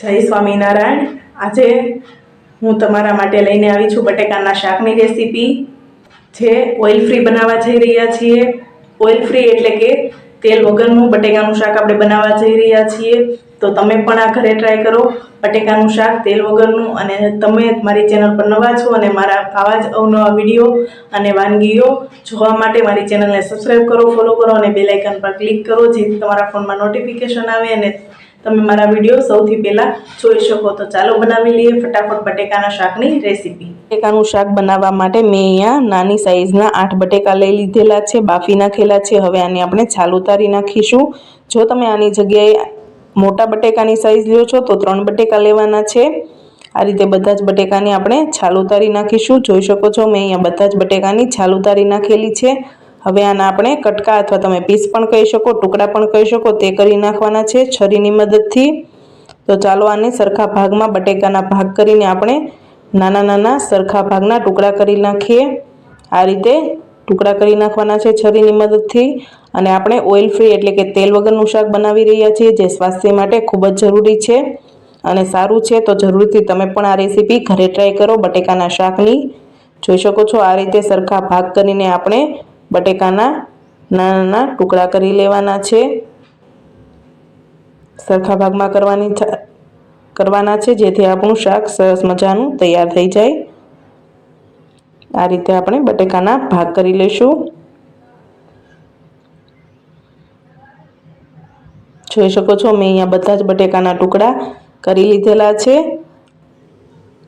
જય સ્વામિનારાયણ. આજે હું તમારા માટે લઈને આવી છું બટેકાના શાકની રેસીપી. જે ઓઇલ ફ્રી બનાવવા જઈ રહ્યા છીએ. ઓઇલ ફ્રી એટલે કે તેલ વગરનું બટેકાનું શાક આપણે બનાવવા જઈ રહ્યા છીએ. તો તમે પણ આ ઘરે ટ્રાય કરો બટેકાનું શાક, તેલ વગરનું. અને તમે મારી ચેનલ પર નવા છો અને મારા આવા જ અવનવા વીડિયો અને વાનગીઓ જોવા માટે મારી ચેનલને સબસ્ક્રાઈબ કરો ફોલો કરો અને બેલાઇકન પર ક્લિક કરો, જેથી તમારા ફોનમાં નોટિફિકેશન આવે અને તમે મારા વીડિયો સૌથી પહેલાં જોઈ શકો. તો ચાલો બનાવી લઈએ ફટાફટ બટેકાના શાકની રેસીપી. બટેકાનું શાક બનાવવા માટે મેં અહીંયા નાની સાઈઝના આઠ બટેકા લઈ લીધેલા છે, બાફી નાખેલા છે. હવે આને આપણે છાલ ઉતારી નાખીશું. જો તમે આની જગ્યાએ મોટા બટેકાની સાઇઝ લ્યો છો, તો ત્રણ બટેકા લેવાના છે. આ રીતે બધા જ બટેકાની આપણે છાલ ઉતારી નાખીશું. જોઈ શકો છો, મેં અહીંયા બધા જ બટેકાની છાલ ઉતારી નાખેલી છે. હવે આના આપણે કટકા અથવા તમે પીસ પણ કહી શકો, ટુકડા પણ કહી શકો, તે કરી નાખવાના છે છરીની મદદથી. તો ચાલો આને સરખા ભાગમાં બટેકાના ભાગ કરીને આપણે નાના નાના સરખા ભાગના ટુકડા કરી નાખીએ. આ રીતે ટુકડા કરી નાખવાના છે છરીની મદદથી. અને આપણે ઓઇલ ફ્રી એટલે કે તેલ વગરનું શાક બનાવી રહ્યા છીએ, જે સ્વાસ્થ્ય માટે ખૂબ જ જરૂરી છે અને સારું છે. તો જરૂરથી તમે પણ આ રેસીપી ઘરે ટ્રાય કરો બટેકાના શાકની. જોઈ શકો છો આ રીતે સરખા ભાગ કરીને આપણે બટેકાના નાના નાના ટુકડા કરી લેવાના છે. સરખા ભાગમાં કરવાની કરવાના છે, જેથી આપણું શાક સરસ મજાનું તૈયાર થઈ જાય. આ રીતે આપણે બટેકાના ભાગ કરી લઈશું. જોઈ શકો છો, મેં અહીંયા બધા જ બટેકાના ટુકડા કરી લીધેલા છે.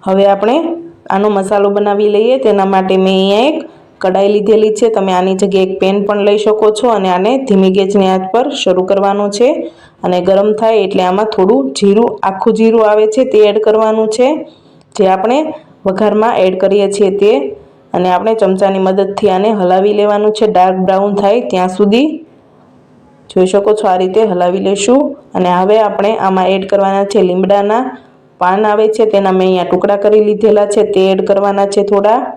હવે આપણે આનો મસાલો બનાવી લઈએ, તેના માટે મેં અહીંયા એક કડાઈ લીધેલી છે. તમે આની જગ્યાએ એક પેન પણ લઈ શકો છો અને આને ધીમી ગેસની આંચ પર શરૂ કરવાનું છે. અને ગરમ થાય એટલે આમાં થોડું જીરું, આખું જીરું આવે છે તે એડ કરવાનું છે. જે આપણે વઘારમાં એડ કરીએ છીએ તે. અને આપણે ચમચાની મદદથી આને હલાવી લેવાનું છે. ડાર્ક બ્રાઉન થાય ત્યાં સુધી. જોઈ શકો છો આ રીતે હલાવી લઈશું અને હવે આપણે આમાં એડ કરવાના છે લીમડાના પાન આવે છે. તેના મેં અહીંયા ટુકડા કરી લીધેલા છે. તે એડ કરવાના છે થોડા.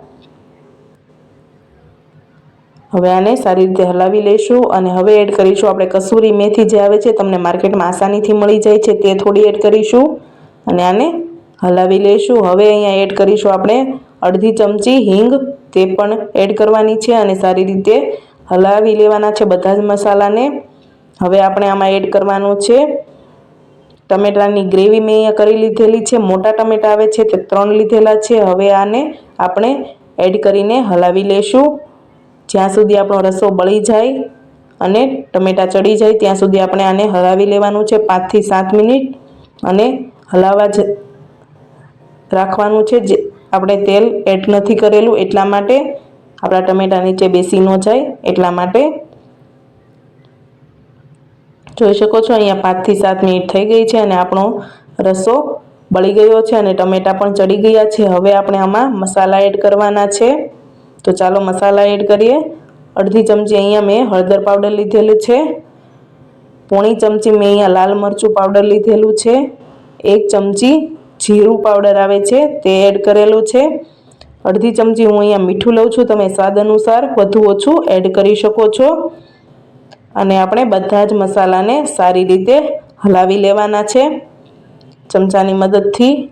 હવે આને સારી રીતે હલાવી લઈશું અને હવે એડ કરીશું આપણે કસૂરી મેથી જે આવે છે, તમને માર્કેટમાં આસાનીથી મળી જાય છે, તે થોડી એડ કરીશું અને આને હલાવી લઈશું. હવે અહીંયા એડ કરીશું આપણે અડધી ચમચી હિંગ, તે પણ એડ કરવાની છે અને સારી રીતે હલાવી લેવાના છે બધા જ મસાલાને. હવે આપણે આમાં એડ કરવાનું છે ટમેટાની ગ્રેવી મેં અહીંયા કરી લીધેલી છે, મોટા ટમેટા આવે છે, તે ત્રણ લીધેલા છે. હવે આને આપણે એડ કરીને હલાવી લઈશું. જ્યાં સુધી આપણો રસો બળી જાય અને ટમેટા ચડી જાય, ત્યાં સુધી આપણે આને હલાવી લેવાનું છે પાંચથી સાત મિનિટ અને હલાવવા જ રાખવાનું છે. જે આપણે તેલ એડ નથી કરેલું એટલા માટે આપણા ટમેટા નીચે બેસી ન જાય એટલા માટે. જોઈ શકો છો અહીંયા પાંચથી સાત મિનિટ થઈ ગઈ છે અને આપણો રસો બળી ગયો છે અને ટમેટા પણ ચડી ગયા છે. હવે આપણે આમાં મસાલા એડ કરવાના છે. તો ચાલો મસાલા એડ કરીએ. અડધી ચમચી અહીંયા મેં હળદર પાવડર લીધેલું છે. પોણી ચમચી મેં અહીંયા લાલ મરચું પાવડર લીધેલું છે. એક ચમચી જીરું પાવડર આવે છે, તે એડ કરેલું છે. અડધી ચમચી હું અહીંયા મીઠું લઉં છું, તમે સ્વાદ અનુસાર વધુ ઓછું એડ કરી શકો છો. અને આપણે બધા જ મસાલાને સારી રીતે હલાવી લેવાના છે. ચમચાની મદદથી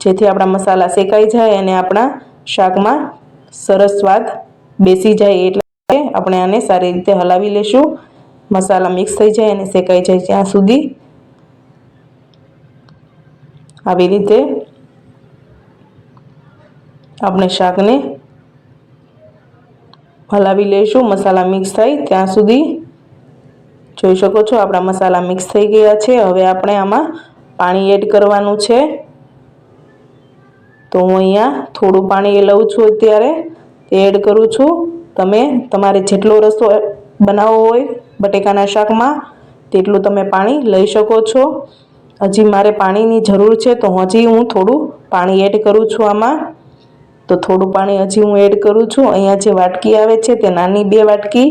જેથી આપણા મસાલા શેકાઈ જાય અને આપણા શાકમાં સરસ સ્વાદ બેસી જાય એટલે આપણે આને સારી રીતે હલાવી લેશું. મસાલા મિક્સ થઈ જાય અને શેકાઈ જાય ત્યાં સુધી. આવી રીતે આપણે શાકને હલાવી લઈશું મસાલા મિક્સ થાય ત્યાં સુધી. જોઈ શકો છો આપણા મસાલા મિક્સ થઈ ગયા છે. હવે આપણે આમાં પાણી એડ કરવાનું છે. તો હું અહીંયા થોડું પાણી લઉં છું અત્યારે. તે એડ કરું છું. તમે તમારે જેટલો રસો બનાવવો હોય બટેકાના શાકમાં, તેટલું તમે પાણી લઈ શકો છો. હજી મારે પાણીની જરૂર છે, તો હજી હું થોડું પાણી એડ કરું છું આમાં. તો થોડું પાણી હજી હું એડ કરું છું. અહીંયા જે વાટકી આવે છે તે નાની બે વાટકી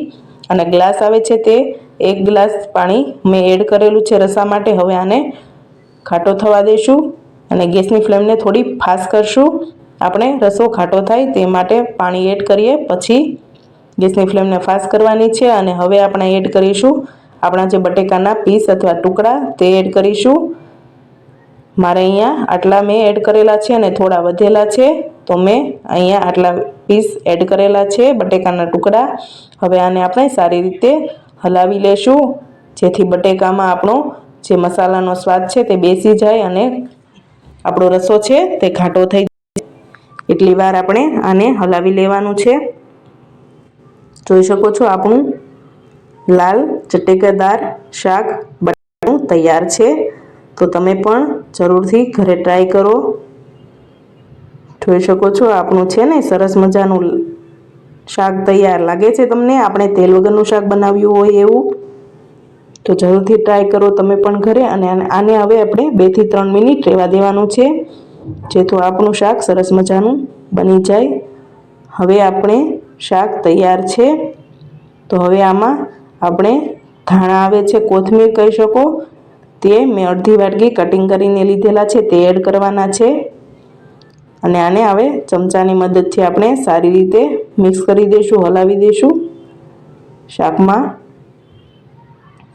અને ગ્લાસ આવે છે તે એક ગ્લાસ પાણી મેં એડ કરેલું છે રસા માટે. હવે આને ખાટો થવા દઈશું અને ગેસની ફ્લેમને થોડી ફાસ્ટ કરશું. આપણે રસો ખાટો થાય તે માટે પાણી એડ કરીએ. પછી ગેસની ફ્લેમને ફાસ્ટ કરવાની છે અને હવે આપણે એડ કરીશું આપણા જે બટેકાના પીસ અથવા ટુકડા તે એડ કરીશું. મારે અહીંયા આટલા મેં એડ કરેલા છે અને થોડા વધેલા છે. તો મેં અહીંયા આટલા પીસ એડ કરેલા છે બટેકાના ટુકડા. હવે આને આપણે સારી રીતે હલાવી લેશું. જેથી બટેકામાં આપણો જે મસાલાનો સ્વાદ છે તે બેસી જાય અને આપણો રસો છે તે ઘાટો થઈ એટલી વાર આપણે આને હલાવી લેવાનું છે. જોઈ શકો છો આપણું લાલ ચટેકેદાર શાક બટાકાનું તૈયાર છે. તો તમે પણ જરૂરથી ઘરે ટ્રાય કરો. જોઈ શકો છો આપણું છે ને સરસ મજાનું શાક તૈયાર. લાગે છે તમને આપણે તેલ વગરનું શાક બનાવ્યું હોય એવું? તો જરૂરથી ટ્રાય કરો તમે પણ ઘરે અને આને- હવે આપણે બેથી ત્રણ મિનિટ રહેવા દેવાનું છે. જેથી આપણું શાક સરસ મજાનું બની જાય. હવે આપણે શાક તૈયાર છે. તો હવે આમાં આપણે ધાણા આવે છે, કોથમીર કહી શકો. તે મેં અડધી વાટકી કટિંગ કરીને લીધેલા છે, તે એડ કરવાના છે. અને આને હવે ચમચાની મદદથી આપણે સારી રીતે મિક્સ કરી દઈશું, હલાવી દઈશું. શાકમાં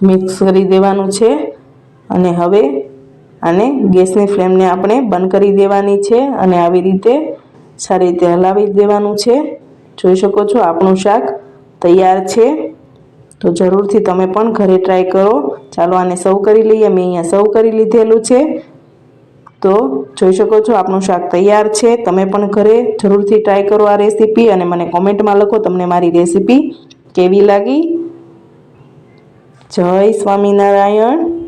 મિક્સ કરી દેવાનું છે. અને હવે આને ગેસની ફ્લેમને આપણે બંધ કરી દેવાની છે અને આવી રીતે સારી રીતે હલાવી દેવાનું છે. જોઈ શકો છો આપણું શાક તૈયાર છે. તો જરૂરથી તમે પણ ઘરે ટ્રાય કરો. ચાલો આને સર્વ કરી લઈએ. મેં અહીંયા સર્વ કરી લીધેલું છે. તો જોઈ શકો છો આપણું શાક તૈયાર છે. તમે પણ ઘરે જરૂરથી ટ્રાય કરો આ રેસીપી અને મને કોમેન્ટમાં લખો તમને મારી રેસીપી કેવી લાગી. જય સ્વામિનારાયણ.